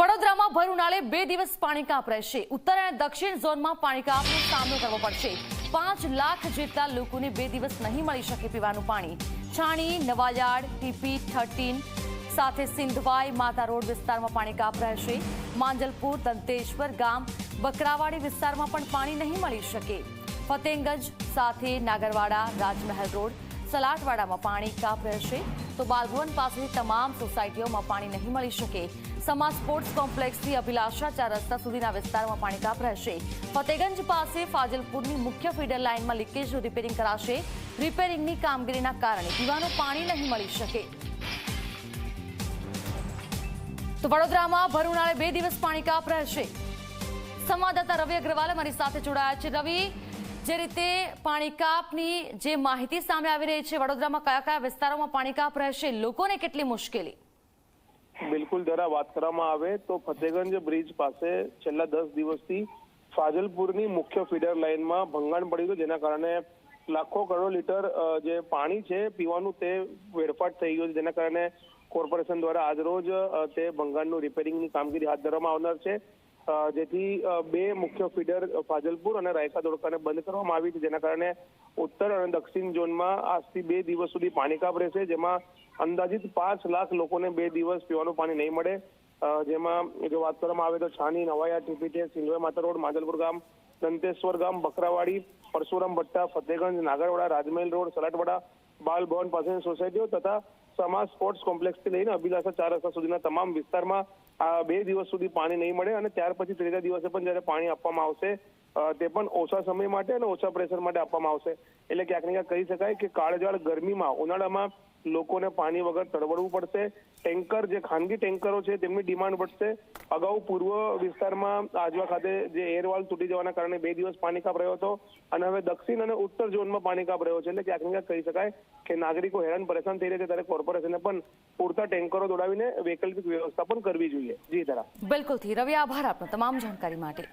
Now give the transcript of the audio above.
વડોદરામાં ભર ઉનાળે બે દિવસ પાણી કાપ રહેશે. ઉત્તર અને દક્ષિણ ઝોનમાં પાણી કાપનો સામનો કરવો પડશે. પાંચ લાખ જેટલા લોકોને બે દિવસ નહીં મળી શકે પીવાનું પાણી. છાણી નવાયાર્ડ ટીપી થર્ટીન સાથે સિંધવાઈ, માતા રોડ વિસ્તારમાં પાણી કાપ રહેશે. માંજલપુર, દંતેશ્વર ગામ, બકરાવાડી વિસ્તારમાં પણ પાણી નહીં મળી શકે. ફતેંગંજ સાથે નાગરવાડા, રાજમહેલ રોડ સલાટવાડામાં પાણી કાપ રહેશે તો બાલભવન પાસેની તમામ સોસાયટીઓમાં પાણી નહીં મળી શકે. સમા સ્પોર્ટ્સ કોમ્પ્લેક્સથી અભિલાષા ચાર રસ્તા સુધીના વિસ્તારમાં પાણી કાપ રહેશે ફતેગંજ પાસે ફાજલપુરની મુખ્ય ફીડર લાઇનમાં લીકેજ રિપેરિંગ કરાશે. રિપેરિંગની કામગીરીના કારણે પીવાનું પાણી નહીં મળી શકે. તો વડોદરામાં ભર બે દિવસ પાણી કાપ રહેશે સંવાદદાતા રવિ અગ્રવાલ અમારી સાથે જોડાયા છે. રવિ જે રીતે પાણી કાપની જે માહિતી સામે આવી રહી છે, વડોદરામાં કયા કયા વિસ્તારોમાં પાણી કાપ રહેશે, લોકોને કેટલી મુશ્કેલી? બિલકુલ દ્વારા વાત કરવામાં આવે તો ફતેગંજ બ્રિજ પાસે છેલ્લા દસ દિવસથી ફાજલપુરની મુખ્ય ફીડર લાઇનમાં ભંગાણ પડી ગયું જેના કારણે લાખો કરોડ લીટર જે પાણી છે, પીવાનું તે વેડફાટ થઈ ગયું છે, જેના કારણે કોર્પોરેશન દ્વારા આજરોજ તે ભંગાણનું રિપેરિંગની કામગીરી હાથ ધરવામાં આવનાર છે. જેથી બે મુખ્ય ફીડર ફાજલપુર અને રાયકા ધોળકાને બંધ કરવામાં આવી છે. જેના કારણે ઉત્તર અને દક્ષિણ ઝોનમાં આજથી બે દિવસ સુધી પાણી કાપ રહેશે. જેમાં અંદાજિત પાંચ લાખ લોકોને બે દિવસ પીવાનું પાણી નહીં મળે. જેમાં જો વાત કરવામાં આવે તો છાની, નવાયા, ટીપીટે સિંધવે માતા રોડ, માજલપુર ગામ, દંતેશ્વર ગામ, બકરાવાડી, પરશુરામ ભટ્ટા, ફતેગંજ, નાગરવાડા, રાજમહેલ રોડ, સલાટવાડા બાલ ભવન પાસેની સોસાયટીઓ તથા સમાજ સ્પોર્ટ્સ કોમ્પ્લેક્સથી લઈને અભિલાષા ચાર રસ્તા સુધીના તમામ વિસ્તારમાં આ બે દિવસ સુધી પાણી નહીં મળે અને ત્યાર પછી ત્રીજા દિવસે પણ જ્યારે પાણી આપવામાં આવશે તે પણ ઓછા સમય માટે અને ઓછા પ્રેશર માટે આપવામાં આવશે. એટલે ક્યાંક ને ક્યાંક કહી શકાય કે કાળજાળ ગરમીમાં ઉનાળામાં લોકોને પાણી વગર તડવડવું પડશે. ટેન્કર જે ખાનગી ટેન્કરો છે તેમની ડિમાન્ડ વધશે. અગાઉ પૂર્વ વિસ્તારમાં આજવા ખાતે જે એરવાલ તૂટી જવાના કારણે બે દિવસ પાણી કાપ રહ્યો હતો અને હવે દક્ષિણ અને ઉત્તર ઝોનમાં પાણી કાપ રહ્યો છે. એટલે ક્યાંક ને ક્યાંક કહી શકાય કે નાગરિકો હેરાન પરેશાન થઈ રહ્યા છે ત્યારે કોર્પોરેશને પણ પૂરતા ટેન્કરો દોડાવીને વૈકલ્પિક વ્યવસ્થા પણ કરવી જોઈએ. જી ધરા બિલકુલથી રવિ, આભાર આપનો તમામ જાણકારી માટે.